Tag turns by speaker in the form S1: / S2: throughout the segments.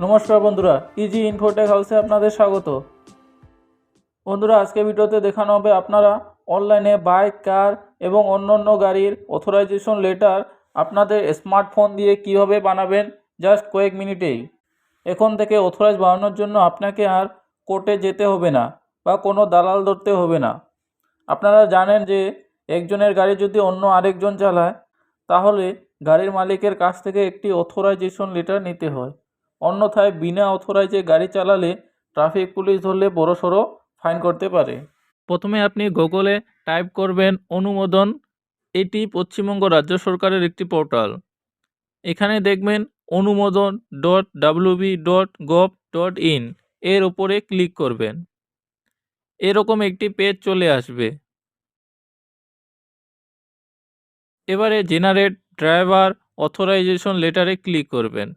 S1: নমস্কার বন্ধুরা easy Infotech হাউসে আপনাদের স্বাগত। বন্ধুরা আজকে ভিডিওতে দেখানো হবে আপনারা অনলাইনে বাইক, কার এবং অন্যান্য গাড়ির অথরাইজেশন লেটার আপনাদের স্মার্টফোন দিয়ে কীভাবে বানাবেন জাস্ট কয়েক মিনিটেই। এখন থেকে অথরাইজ বানানোর জন্য আপনাকে আর কোর্টে যেতে হবে না বা কোনো দালাল ধরতে হবে না। আপনারা জানেন যে একজনের গাড়ি যদি অন্য আরেকজন চালায়, তাহলে গাড়ির মালিকের কাছ থেকে একটি অথরাইজেশন লেটার নিতে হয়। অন্যথায় বিনা অথরাইজে গাড়ি চালালে ট্রাফিক পুলিশ ধরলে বড়সড় ফাইন করতে পারে। প্রথমে আপনি গুগলে টাইপ করবেন অনুমোদন। এটি পশ্চিমবঙ্গ রাজ্য সরকারের একটি পোর্টাল। এখানে দেখবেন অনুমোদন dot WB dot gov dot in এর ওপরে ক্লিক করবেন। এরকম একটি পেজ চলে আসবে। এবারে জেনারেট ড্রাইভার অথরাইজেশন লেটারে ক্লিক করবেন।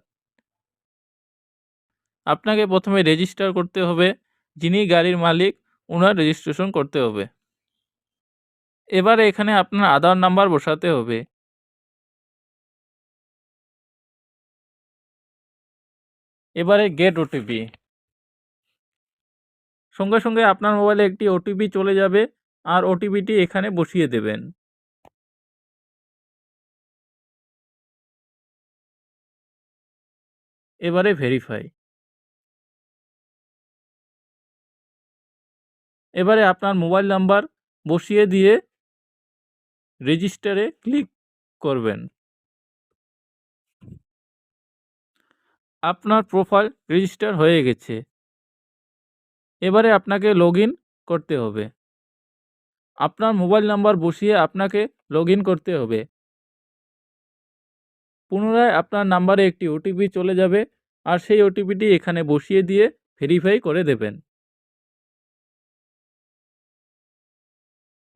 S1: আপনাকে প্রথমে রেজিস্টার করতে হবে, যিনি গাড়ির মালিক ওনার রেজিস্ট্রেশন করতে হবে। এবারে এখানে আপনার আধার নাম্বার বসাতে হবে। এবারে গেট ওটিপি সঙ্গে সঙ্গে আপনার মোবাইলে একটি ওটিপি চলে যাবে, আর ওটিপিটি এখানে বসিয়ে দেবেন। এবারে ভেরিফাই এবারে আপনার মোবাইল নাম্বার বসিয়ে দিয়ে রেজিস্টারে ক্লিক করবেন। আপনার প্রোফাইল রেজিস্টার হয়ে গেছে। এবারে আপনাকে লগ করতে হবে। আপনার মোবাইল নাম্বার বসিয়ে আপনাকে লগ করতে হবে। পুনরায় আপনার নাম্বারে একটি ওটিপি চলে যাবে আর সেই ওটিপিটি এখানে বসিয়ে দিয়ে ভেরিফাই করে দেবেন।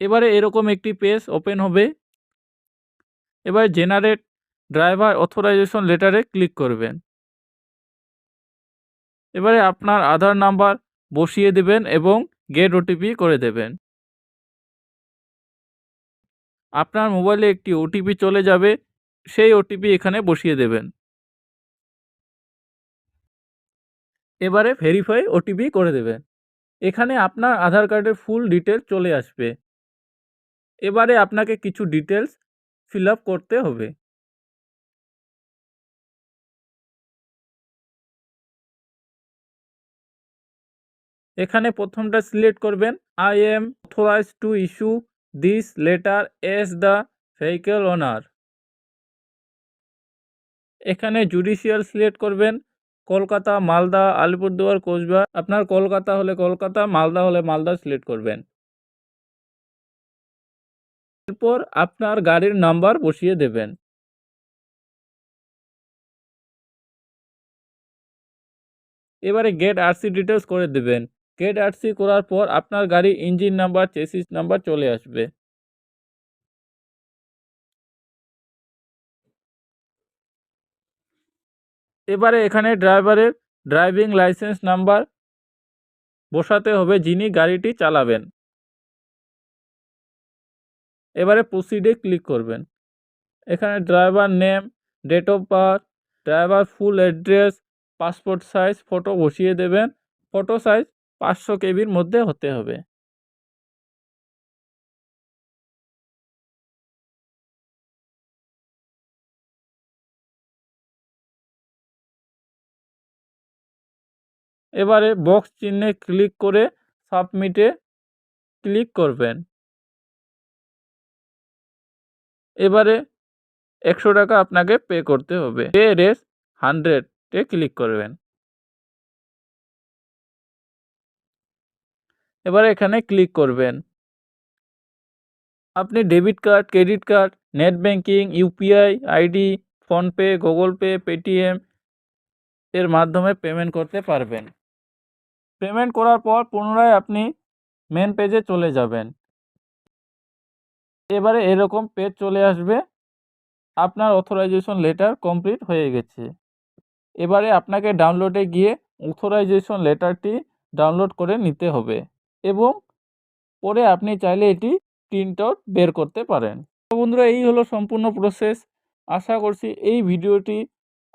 S1: এবারে এরকম একটি পেজ ওপেন হবে। এবার জেনারেট ড্রাইভার অথরাইজেশন লেটারে ক্লিক করবেন। এবারে আপনার আধার নাম্বার বসিয়ে দেবেন এবং গেট ওটিপি করে দেবেন। আপনার মোবাইলে একটি ওটিপি চলে যাবে, সেই ওটিপি এখানে বসিয়ে দেবেন। এবারে ভেরিফাই ওটিপি করে দেবেন। এখানে আপনার আধার কার্ডের ফুল ডিটেলস চলে আসবে। এবারে আপনাকে কিছু ডিটেলস ফিল করতে হবে। এখানে প্রথমটা সিলেক্ট করবেন। I am authorise to issue this letter as the vehicle owner এখানে জুডিশিয়াল সিলেক্ট করবেন। কলকাতা, মালদা, আলিপুরদুয়ার, কোচবিহার। আপনার কলকাতা হলে কলকাতা, মালদা হলে মালদা সিলেক্ট করবেন। এরপর আপনার গাড়ির নাম্বার বসিয়ে দেবেন। এবারে গেট আরসি ডিটেলস করে দেবেন। গেট আরসি করার পর আপনার গাড়ির ইঞ্জিন নাম্বার চেসিস নাম্বার চলে আসবে। এবারে এখানে ড্রাইভারের ড্রাইভিং লাইসেন্স নাম্বার বসাতে হবে যিনি গাড়িটি চালাবেন। এবারে প্রসিডে ক্লিক করবেন। এখানে driver name date of birth driver full address passport size photo বসিয়ে দেবেন। ফটো সাইজ পাঁচশো কেবির মধ্যে হতে হবে। এবারে বক্স চিহ্নে ক্লিক করে সাবমিটে ক্লিক করবেন। এবারে একশো টাকা আপনাকে পে করতে হবে। পে রেস হান্ড্রেডে ক্লিক করবেন। এবারে এখানে ক্লিক করবেন। আপনি debit card credit card net banking UPI ID PhonePe Google Pay Paytm এর মাধ্যমে পেমেন্ট করতে পারবেন। পেমেন্ট করার পর পুনরায় আপনি মেন পেজে চলে যাবেন। এবারে এরকম পেজ চলে আসবে। আপনার অথরাইজেশন লেটার কমপ্লিট হয়ে গেছে। এবারে আপনাকে ডাউনলোডে গিয়ে অথরাইজেশন লেটারটি ডাউনলোড করে নিতে হবে এবং পরে আপনি চাইলে এটি প্রিন্ট আউট বের করতে পারেন। বন্ধুরা, এই হলো সম্পূর্ণ প্রসেস আশা করছি এই ভিডিওটি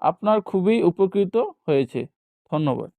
S1: আপনার খুবই উপকৃত হয়েছে। ধন্যবাদ।